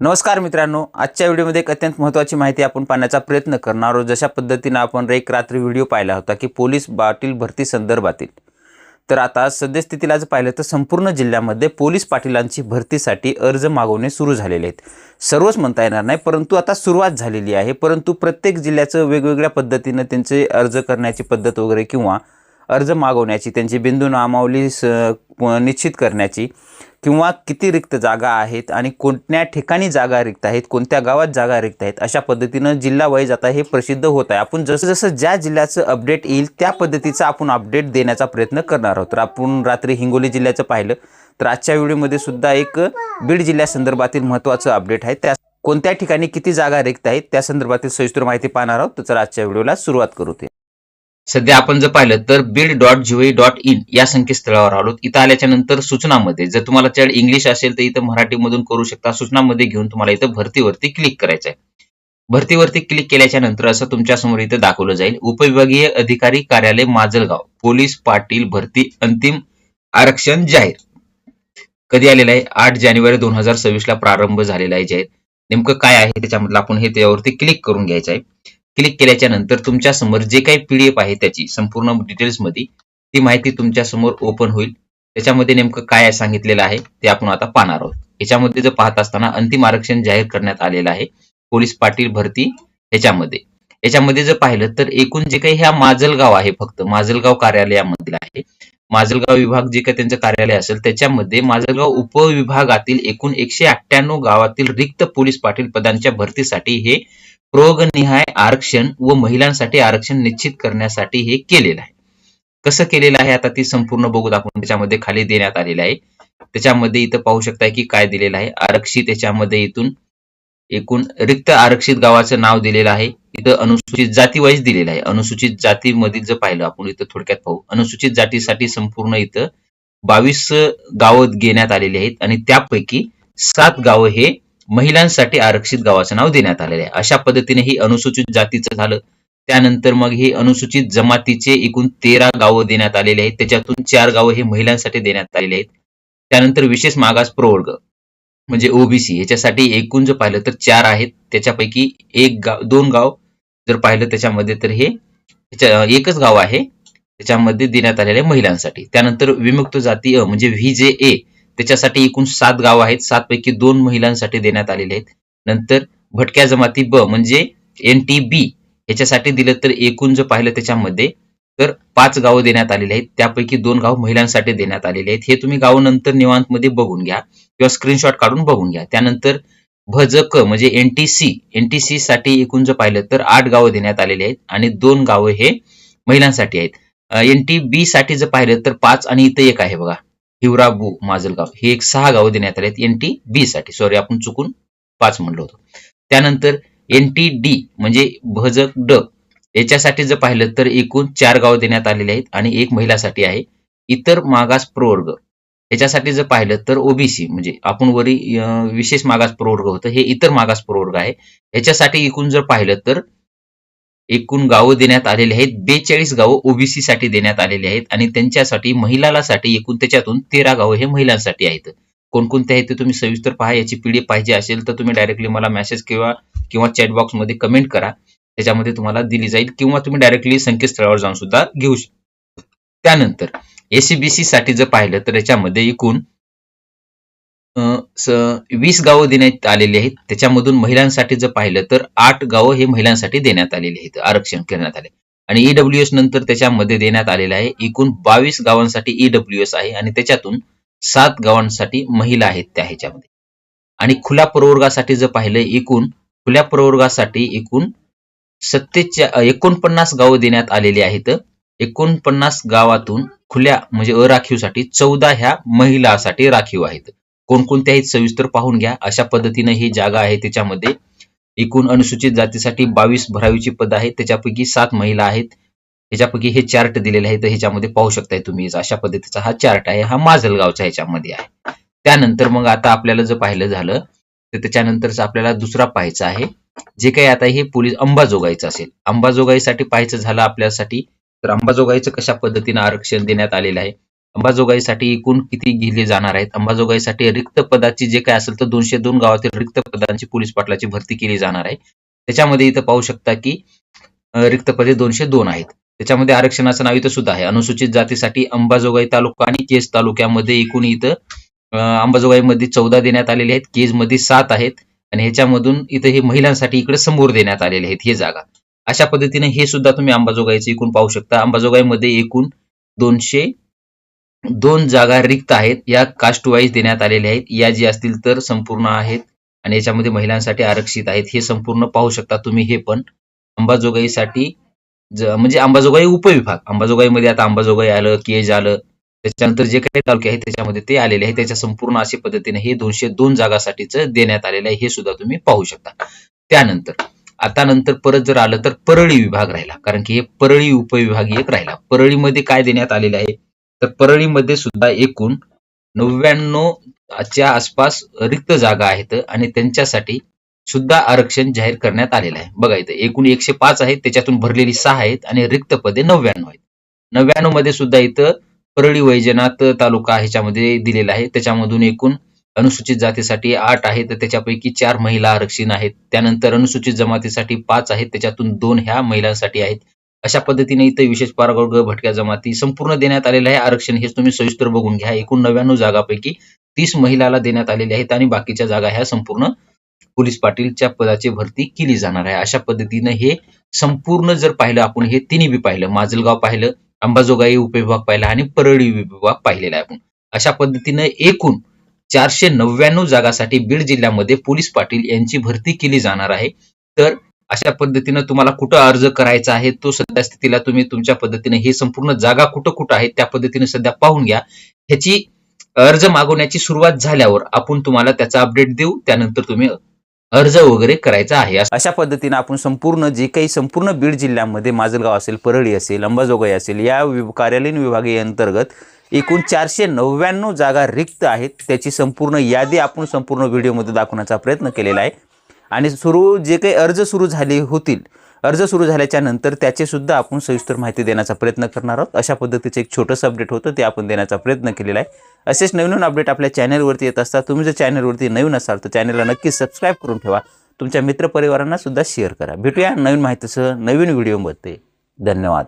नमस्कार मित्रांनो आजच्या व्हिडिओमध्ये एक अत्यंत महत्त्वाची माहिती आपण पाहण्याचा प्रयत्न करणार आहोत. जशा पद्धतीनं आपण एक रात्री व्हिडिओ पाहिला होता की पोलीस पाटील भरती संदर्भातील. तर आता सद्यस्थितीला जर पाहिलं तर संपूर्ण जिल्ह्यामध्ये पोलीस पाटीलांची भरतीसाठी अर्ज मागवणे सुरू झालेले आहेत. सर्वच म्हणता येणार नाही परंतु आता सुरुवात झालेली आहे. परंतु प्रत्येक जिल्ह्याचं वेगवेगळ्या पद्धतीनं त्यांचे अर्ज करण्याची पद्धत वगैरे किंवा अर्ज मागवण्याची त्यांची बिंदू नामावली स निश्चित करण्याची किंवा किती रिक्त जागा आहेत आणि कोणत्या ठिकाणी जागा रिक्त आहेत कोणत्या गावात जागा रिक्त आहेत अशा पद्धतीनं जिल्हा वाईज आता हे प्रसिद्ध होत आहे. आपण जसं जसं ज्या जिल्ह्याचं अपडेट येईल त्या पद्धतीचा आपण अपडेट देण्याचा प्रयत्न करणार आहोत. तर आपण रात्री हिंगोली जिल्ह्याचं पाहिलं तर आजच्या व्हिडिओमध्ये सुद्धा एक बीड जिल्ह्यासंदर्भातील महत्त्वाचं अपडेट आहे. त्या कोणत्या ठिकाणी किती जागा रिक्त आहेत त्या संदर्भातील सविस्तर माहिती पाहणार आहोत. तर आजच्या व्हिडिओला सुरुवात करू ते. सध्या आपण जर पाहिलं तर bill dot GOI dot in या संकेतस्थळावर आलो इथं आल्याच्यानंतर सूचनामध्ये जर तुम्हाला चॅट इंग्लिश असेल तर इथं मराठीमधून करू शकता. सूचनामध्ये घेऊन तुम्हाला इथं भरतीवरती क्लिक करायचं आहे भरतीवरती क्लिक केल्याच्यानंतर असं तुमच्यासमोर इथं दाखवलं जाईल. उपविभागीय अधिकारी कार्यालय माजलगाव. पोलीस पाटील भरती अंतिम आरक्षण जाहीर. कधी आलेलं आहे? आठ जानेवारी दोन हजार सव्वीस ला प्रारंभ झालेला आहे जाहीर. नेमकं काय आहे? त्याच्यामधलं आपण हे त्यावरती क्लिक करून घ्यायचं आहे क्लिक केल्याच्यानंतर तुमच्यासमोर जे काही पीडीएफ आहे त्याची संपूर्ण डिटेल्समध्ये ती माहिती तुमच्यासमोर ओपन होईल. त्याच्यामध्ये नेमकं काय सांगितलेलं आहे ते आपण आता पाहणार आहोत. याच्यामध्ये जर पाहत असताना अंतिम आरक्षण जाहीर करण्यात आलेलं आहे पोलीस पाटील भरती ह्याच्यामध्ये. याच्यामध्ये जर पाहिलं तर एकूण जे काही ह्या माजलगाव आहे फक्त माजलगाव कार्यालयामधील आहे. माजलगाव विभाग जे काही त्यांचं कार्यालय असेल त्याच्यामध्ये माजलगाव उपविभागातील एकूण एकशे अठ्ठ्याण्णव गावातील रिक्त पोलीस पाटील पदांच्या भरतीसाठी हे रोगनिहाय आरक्षण व महिलांसाठी आरक्षण निश्चित करण्यासाठी हे केलेलं आहे. कसं केलेलं आहे? आता ती संपूर्ण बघूत आपण. त्याच्यामध्ये खाली देण्यात आलेलं आहे. त्याच्यामध्ये इथं पाहू शकताय की काय दिलेलं आहे. आरक्षित याच्यामध्ये इथून एकूण रिक्त आरक्षित गावाचं नाव दिलेलं आहे. इथं अनुसूचित जाती वाईज दिलेलं आहे. अनुसूचित जातीमधील जर पाहिलं आपण इथं थोडक्यात पाहू. अनुसूचित जातीसाठी संपूर्ण इथं बावीस गावं घेण्यात आलेली आहेत आणि त्यापैकी सात गावं हे महिलांसाठी आरक्षित गावाचं नाव देण्यात आलेलं आहे. अशा पद्धतीने ही अनुसूचित जातीचं झालं. त्यानंतर मग हे अनुसूचित जमातीचे एकूण तेरा गावं देण्यात आलेले आहेत. त्याच्यातून चार गावं हे महिलांसाठी देण्यात आलेले आहेत. त्यानंतर विशेष मागास प्रवर्ग म्हणजे ओबीसी याच्यासाठी एकूण जर पाहिलं तर चार आहेत. त्याच्यापैकी एक गाव दोन गाव जर पाहिलं त्याच्यामध्ये तर हे एकच गाव आहे. त्याच्यामध्ये देण्यात आलेले आहे महिलांसाठी. त्यानंतर विमुक्त जाती अ म्हणजे व्ही जे ए त्याच्यासाठी एकूण सात गाव आहेत. सात पैकी दोन महिलांसाठी देण्यात आलेले आहेत. नंतर भटक्या जमाती ब म्हणजे एन टी बी ह्याच्यासाठी दिलं तर एकूण जर पाहिलं त्याच्यामध्ये तर पाच गावं देण्यात आलेली आहेत. त्यापैकी दोन गाव महिलांसाठी देण्यात आलेले आहेत. हे तुम्ही गाव नंतर निवांत मध्ये बघून घ्या किंवा स्क्रीनशॉट काढून बघून घ्या. त्यानंतर भजक म्हणजे एनटीसी एनटीसी साठी एकूण जर पाहिलं तर आठ गावं देण्यात आलेली आहेत आणि दोन गावं हे महिलांसाठी आहेत. एन टी बी साठी जर पाहिलं तर पाच आणि इथं एक आहे बघा. हिवराबू माजलगाव. हे एक सहा गावं देण्यात आले आहेत एन टी बी साठी. सॉरी आपण चुकून पाच म्हणलो होतो. त्यानंतर एन टी डी म्हणजे भजक ड याच्यासाठी जर पाहिलं तर एकूण चार गावं देण्यात आलेले आहेत आणि एक महिलासाठी आहे. इतर मागास प्रवर्ग. याच्यासाठी जर पाहिलं तर ओबीसी म्हणजे आपण वरी विशेष मागास प्रवर्ग होतं. हे इतर मागास प्रवर्ग आहे. याच्यासाठी एकूण जर पाहिलं तर एकूण गावं देण्यात आलेली आहेत. बेचाळीस गावं ओबीसी साठी देण्यात आलेली आहेत आणि त्यांच्यासाठी महिलासाठी एकूण त्याच्यातून तेरा गावं हे महिलांसाठी आहेत. कोणकोणते आहेत ते तुम्ही सविस्तर पहा. याची पीडीएफ पाहिजे असेल तर तुम्ही डायरेक्टली मला मेसेज किंवा किंवा चॅट बॉक्समध्ये कमेंट करा. त्याच्यामध्ये तुम्हाला दिली जाईल किंवा तुम्ही डायरेक्टली संकेतस्थळावर जाऊन सुद्धा घेऊ शकता. त्यानंतर एसीबीसी साठी जर पाहिलं तर याच्यामध्ये एकूण वीस गावं देण्यात आलेली आहेत. त्याच्यामधून महिलांसाठी जर पाहिलं तर आठ गावं हे महिलांसाठी देण्यात आलेली आहेत आरक्षण करण्यात आले. आणि ईडब्ल्यू एस नंतर त्याच्यामध्ये देण्यात आलेलं आहे. एकूण बावीस गावांसाठी ईडब्ल्यू एस आहे आणि त्याच्यातून सात गावांसाठी महिला आहेत त्या ह्याच्यामध्ये. आणि खुल्या प्रवर्गासाठी जर पाहिलं एकूण खुल्या प्रवर्गासाठी एकूण सत्तेच्या एकोणपन्नास गावं देण्यात आलेली आहेत. एकोणपन्नास गावातून खुल्या म्हणजे अराखीवसाठी चौदा ह्या महिलासाठी राखीव आहेत. कोणकोणत्या आहेत सविस्तर पाहून घ्या. अशा पद्धतीने ही जागा आहे त्याच्यामध्ये एकूण अनुसूचित जातीसाठी बावीस भरावीची पद आहेत. त्याच्यापैकी सात महिला आहेत. ह्याच्यापैकी हे चार्ट दिलेले आहे तर ह्याच्यामध्ये पाहू शकताय तुम्ही. अशा पद्धतीचा हा चार्ट आहे. हा माजलगावच्या ह्याच्यामध्ये आहे. त्यानंतर मग आता आपल्याला जर पाहिलं झालं तर त्याच्यानंतरच आपल्याला दुसरा पाहायचा आहे. जे काही आता हे पोलीस अंबाजोगाईचं असेल. अंबाजोगाईसाठी पाहायचं झालं आपल्यासाठी तर अंबाजोगाईचं कशा पद्धतीनं आरक्षण देण्यात आलेलं आहे? अंबाजोगाईसाठी एकूण किती गेले जाणार आहेत? अंबाजोगाईसाठी रिक्त पदाची जे काय असेल तर दोनशे दोन गावातील रिक्त पदांची पोलीस पाटलाची भरती केली जाणार आहे. त्याच्यामध्ये इथं पाहू शकता की रिक्त पदे दोनशे दोन आहेत. त्याच्यामध्ये आरक्षणाचं नाव इथं सुद्धा आहे. अनुसूचित जातीसाठी अंबाजोगाई तालुका आणि केज तालुक्यामध्ये एकूण इथं अंबाजोगाईमध्ये चौदा देण्यात आलेले आहेत. केजमध्ये सात आहेत. आणि ह्याच्यामधून इथं हे महिलांसाठी इकडे समोर देण्यात आलेले आहेत हे जागा. अशा पद्धतीने हे सुद्धा तुम्ही अंबाजोगाईचे एकूण पाहू शकता. अंबाजोगाईमध्ये एकूण दोनशे दोन जागा रिक्त आहेत या कास्ट वाईज देण्यात आलेल्या आहेत. या जी असतील तर संपूर्ण आहेत आणि याच्यामध्ये महिलांसाठी आरक्षित आहेत. हे संपूर्ण पाहू शकता तुम्ही हे पण. अंबाजोगाईसाठी म्हणजे अंबाजोगाई उपविभाग. अंबाजोगाईमध्ये आता अंबाजोगाई आलं केज आलं त्याच्यानंतर जे काही तालुके आहेत त्याच्यामध्ये ते आलेले आहे त्याच्या संपूर्ण अशा पद्धतीने हे दोनशे दोन जागासाठीच देण्यात आलेलं आहे. हे सुद्धा तुम्ही पाहू शकता. त्यानंतर आता नंतर परत जर आलं तर परळी विभाग राहिला. कारण की हे परळी उपविभाग एक राहिला. परळीमध्ये काय देण्यात आलेलं आहे? तर परळीमध्ये सुद्धा एकूण नव्याण्णव च्या आसपास रिक्त जागा आहेत आणि त्यांच्यासाठी सुद्धा आरक्षण जाहीर करण्यात आलेलं आहे. बघा इथं एकूण एकशे पाच आहेत त्याच्यातून भरलेली सहा आहेत आणि रिक्त पदे नव्याण्णव आहेत. नव्याण्णवमध्ये सुद्धा इथं परळी वैजनाथ तालुका ह्याच्यामध्ये दिलेला आहे. त्याच्यामधून एकूण अनुसूचित जातीसाठी आठ आहेत त्याच्यापैकी चार महिला आरक्षण आहेत. त्यानंतर अनुसूचित जमातीसाठी पाच आहेत त्याच्यातून दोन ह्या महिलांसाठी आहेत. अशा पद्धतीने इथं विशेष पारगड भटक्या जमाती संपूर्ण देण्यात आलेलं आहे. आरक्षण हेच तुम्ही सविस्तर बघून घ्या. एकूण नव्याण्णव जागापैकी तीस महिलाला देण्यात आलेल्या आहेत आणि बाकीच्या जागा ह्या संपूर्ण पोलीस पाटीलच्या पदाची भरती केली जाणार आहे. अशा पद्धतीनं हे संपूर्ण जर पाहिलं आपण हे तिन्ही बी पाहिलं. माजलगाव पाहिलं अंबाजोगाई उपविभाग पाहिला आणि परळी विभाग पाहिलेला आहे आपण. अशा पद्धतीनं एकूण चारशे नव्याण्णव जागासाठी बीड जिल्ह्यामध्ये पोलीस पाटील यांची भरती केली जाणार आहे. तर अशा पद्धतीनं तुम्हाला कुठं अर्ज करायचा आहे तो सध्या स्थितीला तुम्ही तुमच्या पद्धतीने हे संपूर्ण जागा कुठं कुठं आहे त्या पद्धतीने सध्या पाहून घ्या. ह्याची अर्ज मागवण्याची सुरुवात झाल्यावर आपण तुम्हाला त्याचा अपडेट देऊ त्यानंतर तुम्ही अर्ज वगैरे करायचा आहे. अशा पद्धतीनं आपण संपूर्ण जे काही संपूर्ण बीड जिल्ह्यामध्ये माजलगाव असेल परळी असेल अंबाजोगाई असेल या कार्यालयीन विभागीय अंतर्गत एकूण चारशे नव्याण्णव जागा रिक्त आहेत. त्याची संपूर्ण यादी आपण संपूर्ण व्हिडिओमध्ये दाखवण्याचा प्रयत्न केलेला आहे. आणि सुरू जे काही अर्ज सुरू झाले होतील अर्ज सुरू झाल्याच्यानंतर आपण सविस्तर माहिती देण्याचा प्रयत्न करणार आहोत. अशा पद्धतीचं एक छोटंसं अपडेट होतं ते आपण देण्याचा प्रयत्न केलेला आहे. असेच नवीन नवीन अपडेट आपल्या चॅनलवरती येत असतात. तुम्ही जर चॅनलवरती नवीन असाल तर चॅनलला नक्की सबस्क्राईब करून ठेवा. तुमच्या मित्रपरिवारांना सुद्धा शेअर करा. भेटूया नवीन माहितीसह नवीन व्हिडिओमध्ये धन्यवाद.